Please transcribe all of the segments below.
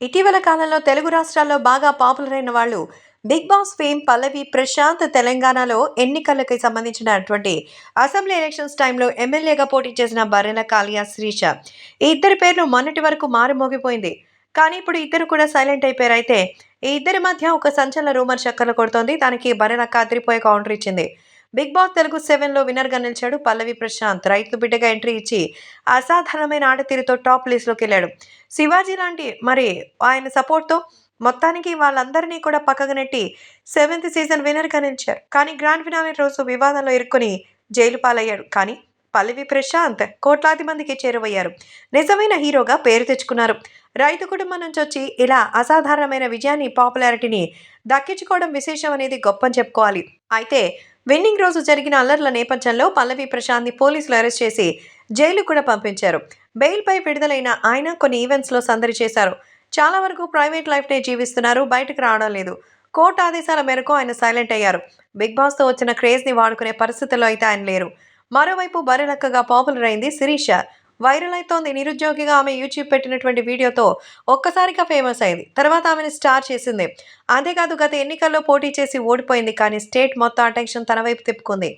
ఇటీవల కాలంలో తెలుగు రాష్ట్రాల్లో బాగా పాపులర్ అయిన వాళ్ళు big boss fame Pallavi Prashanth తెలంగాణలో ఎన్నికలకి సంబంధించినటువంటి అసెంబ్లీ ఎలక్షన్స్ టైంలో ఎమ్మెల్యేగా పోటీ చేసిన బర్రెల కాలియా శ్రీష. ఈ ఇద్దరి పేర్లు మొన్నటి వరకు మారుమోగిపోయింది. కానీ ఇప్పుడు ఇద్దరు కూడా సైలెంట్ అయిపోయారు. అయితే ఈ ఇద్దరి మధ్య ఒక సంచలన రూమర్ చక్కర్లు కొడుతోంది. దానికి బర్రెలక్క అదిరిపోయే కౌంటర్ ఇచ్చింది. బిగ్ బాస్ తెలుగు సెవెన్లో విన్నర్గా నిలిచాడు పల్లవి ప్రశాంత్. రైతు బిడ్డగా ఎంట్రీ ఇచ్చి అసాధారణమైన ఆటతీరుతో టాప్ లిస్ట్లోకి వెళ్ళాడు. శివాజీ లాంటి మరి ఆయన సపోర్ట్తో మొత్తానికి వాళ్ళందరినీ కూడా పక్కకు నెట్టి సెవెంత్ సీజన్ విన్నర్గా నిలిచారు. కానీ గ్రాండ్ ఫినాలే రోజు వివాదంలో ఇరుక్కుని జైలు పాలయ్యాడు. కానీ పల్లవి ప్రశాంత్ కోట్లాది మందికి చేరువయ్యారు. నిజమైన హీరోగా పేరు తెచ్చుకున్నారు. రైతు కుటుంబం నుంచి వచ్చి ఇలా అసాధారణమైన విజయాన్ని పాపులారిటీని దక్కించుకోవడం విశేషం అనేది గొప్పని చెప్పుకోవాలి. అయితే విన్నింగ్ రోజు జరిగిన అల్లర్ల నేపథ్యంలో పల్లవి ప్రశాంత్ని పోలీసులు అరెస్ట్ చేసి జైలు కూడా పంపించారు. బెయిల్పై విడుదలైన ఆయన కొన్ని ఈవెంట్స్లో సందడి చేశారు. చాలా వరకు ప్రైవేట్ లైఫ్నే జీవిస్తున్నారు బయటకు రావడం లేదు. కోర్టు ఆదేశాల మేరకు ఆయన సైలెంట్ అయ్యారు. బిగ్ బాస్తో వచ్చిన క్రేజ్ని వాడుకునే పరిస్థితుల్లో అయితే ఆయన లేరు. మరోవైపు బరిలక్కగా పాపులర్ అయింది శిరీష. వైరల్ అవుతోంది నిరుద్యోగిగా ఆమె యూట్యూబ్ పెట్టినటువంటి వీడియోతో ఒక్కసారిగా ఫేమస్ అయింది. తర్వాత ఆమెను స్టార్ చేసింది. అంతేకాదు గత ఎన్నికల్లో పోటీ చేసి ఓడిపోయింది. కానీ స్టేట్ మొత్తం అటెన్షన్ తన వైపు తిప్పుకుంది.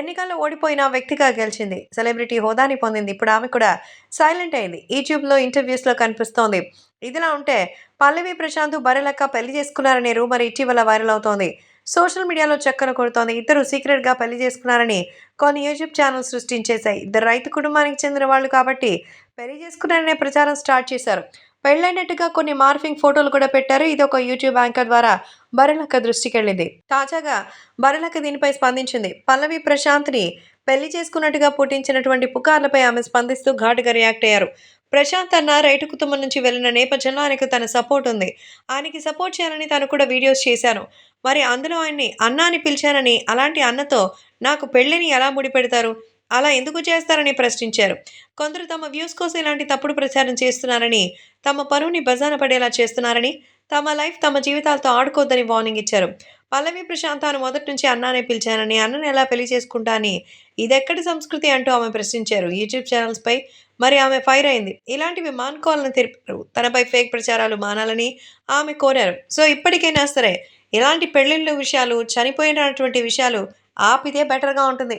ఎన్నికల్లో ఓడిపోయిన వ్యక్తిగా గెలిచింది. సెలబ్రిటీ హోదాని పొందింది. ఇప్పుడు ఆమె కూడా సైలెంట్ అయింది. యూట్యూబ్లో ఇంటర్వ్యూస్లో కనిపిస్తోంది. ఇదిలా ఉంటే పల్లవి ప్రశాంత్ బరలక్క పెళ్ళి చేసుకున్నారనే రూమర్ ఇటీవల వైరల్ అవుతోంది. సోషల్ మీడియాలో చక్కర కొడుతోంది. ఇద్దరు సీక్రెట్గా పెళ్ళి చేసుకున్నారని కొన్ని యూట్యూబ్ ఛానల్స్ సృష్టించేశాయి. ఇద్దరు రైతు కుటుంబానికి చెందిన వాళ్ళు కాబట్టి పెళ్ళి చేసుకున్నారనే ప్రచారం స్టార్ట్ చేశారు. పెళ్ళైనట్టుగా కొన్ని మార్ఫింగ్ ఫోటోలు కూడా పెట్టారు. ఇది ఒక యూట్యూబ్ యాంకర్ ద్వారా బరలక్క దృష్టికి వెళ్ళింది తాజాగా బరలక్క దీనిపై స్పందించింది. పల్లవి ప్రశాంత్ని పెళ్ళి చేసుకున్నట్టుగా పుట్టించినటువంటి పుకార్లపై ఆమె స్పందిస్తూ ఘాటుగా రియాక్ట్ అయ్యారు. ప్రశాంత్ అన్న రైతు కుటుంబం నుంచి వెళ్ళిన నేపథ్యంలో ఆయనకు తన సపోర్ట్ ఉంది. ఆయనకి సపోర్ట్ చేయాలని తను కూడా వీడియోస్ చేశాను. మరి అందులో ఆయన్ని అన్న అని పిలిచానని అలాంటి అన్నతో నాకు పెళ్ళిని ఎలా ముడిపెడతారు అలా ఎందుకు చేస్తారని ప్రశ్నించారు. కొందరు తమ వ్యూస్ కోసం ఇలాంటి తప్పుడు ప్రచారం చేస్తున్నారని తమ పరువుని బజాన పడేలా చేస్తున్నారని తమ లైఫ్ తమ జీవితాలతో ఆడుకోవద్దని వార్నింగ్ ఇచ్చారు. పల్లవి ప్రశాంతాను మొదటి నుంచి అన్నానే పిలిచానని అన్నని ఎలా పెళ్ళి చేసుకుంటా అని ఇదెక్కడి సంస్కృతి అంటూ ఆమె ప్రశ్నించారు. యూట్యూబ్ ఛానల్స్పై మరి ఆమె ఫైర్ అయింది. ఇలాంటివి మానుకోవాలని తెలిపారు తనపై ఫేక్ ప్రచారాలు మానాలని ఆమె కోరారు. సో ఇప్పటికైనా సరే ఇలాంటి పెళ్ళిళ్ళ విషయాలు చనిపోయినటువంటి విషయాలు ఆపితే బెటర్గా ఉంటుంది.